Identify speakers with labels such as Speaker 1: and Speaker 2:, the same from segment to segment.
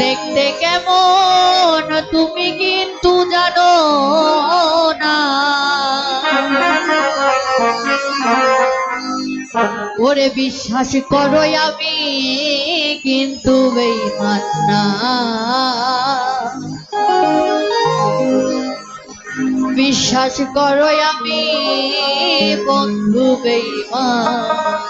Speaker 1: দেখতে কেমন তুমি কিন্তু জানো না। ওরে বিশ্বাস করো আমি কিন্তু বেইমান না। বিশ্বাস করো আমি বন্ধু বেইমান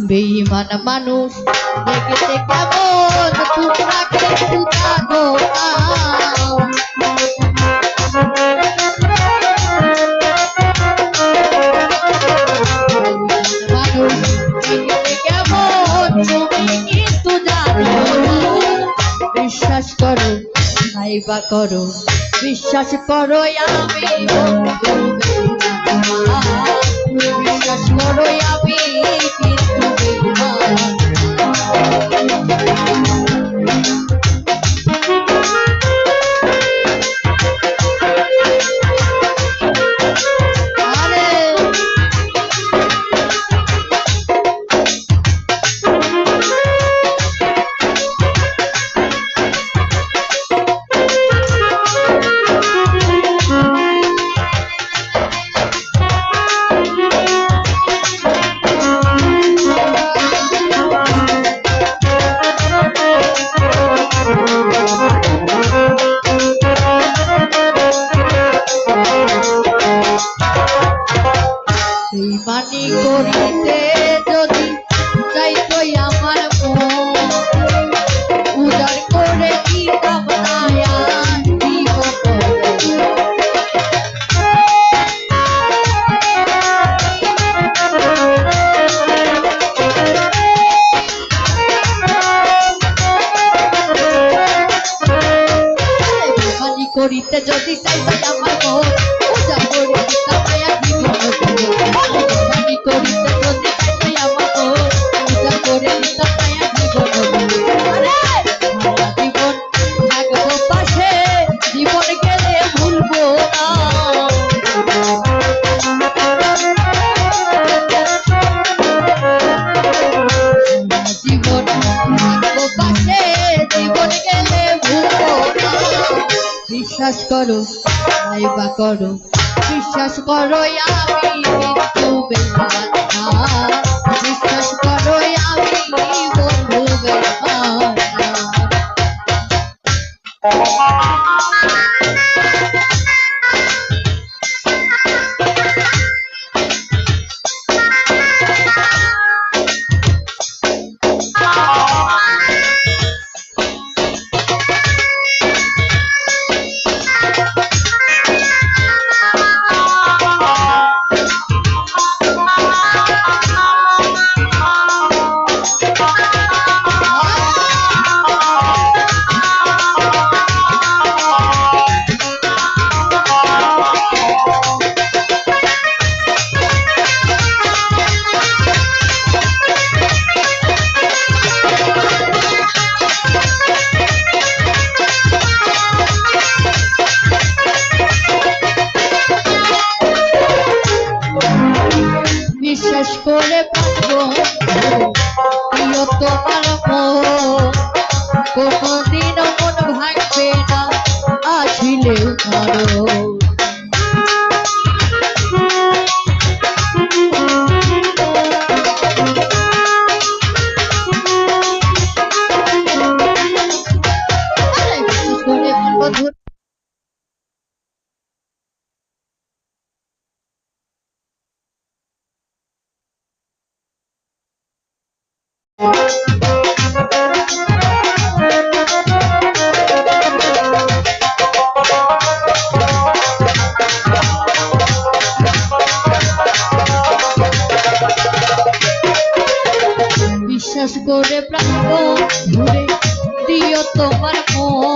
Speaker 1: বেইমান মানুষ, দেখতে কেমন? জানো না বিশ্বাস করো, ভাইবা করো, বিশ্বাস করো আমি বিশ্বাস করো আমি Thank you. করো ভাইবা করো বিশ্বাস করো আমি piloto বিশ্বাস করে প্রাণ ঘুরে দিও তোমার মন।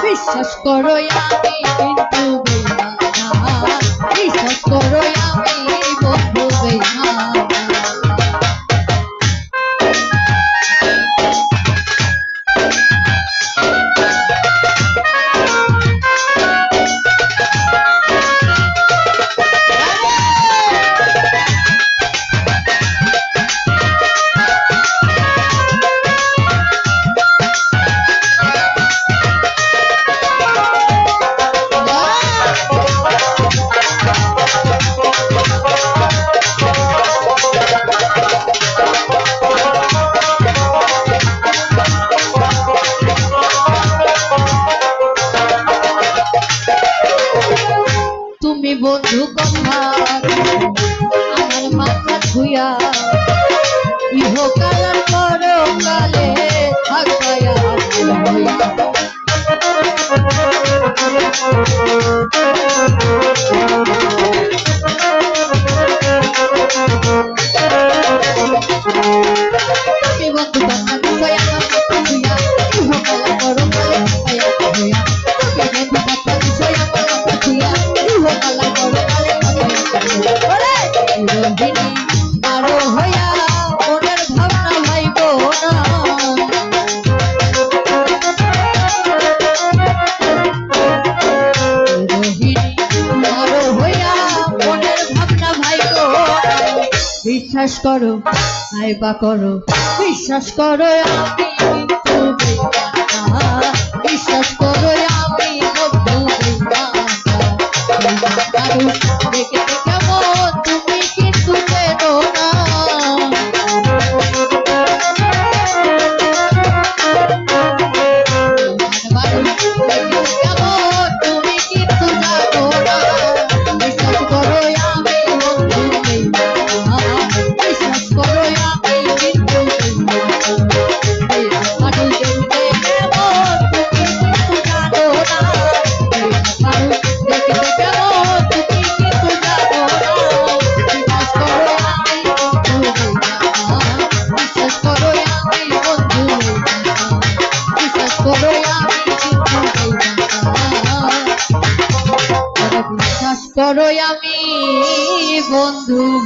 Speaker 1: বিশ্বাস করো আমি কিন্তু বিশ্বাস করো তুমি বন্ধু কথা আমার মাথা ধুয়া ইহকাল পরকালে থাকায়া বিশ্বাস করো আয় বা করো। বিশ্বাস করো বিশ্বাস করো আমি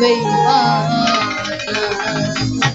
Speaker 1: Bình.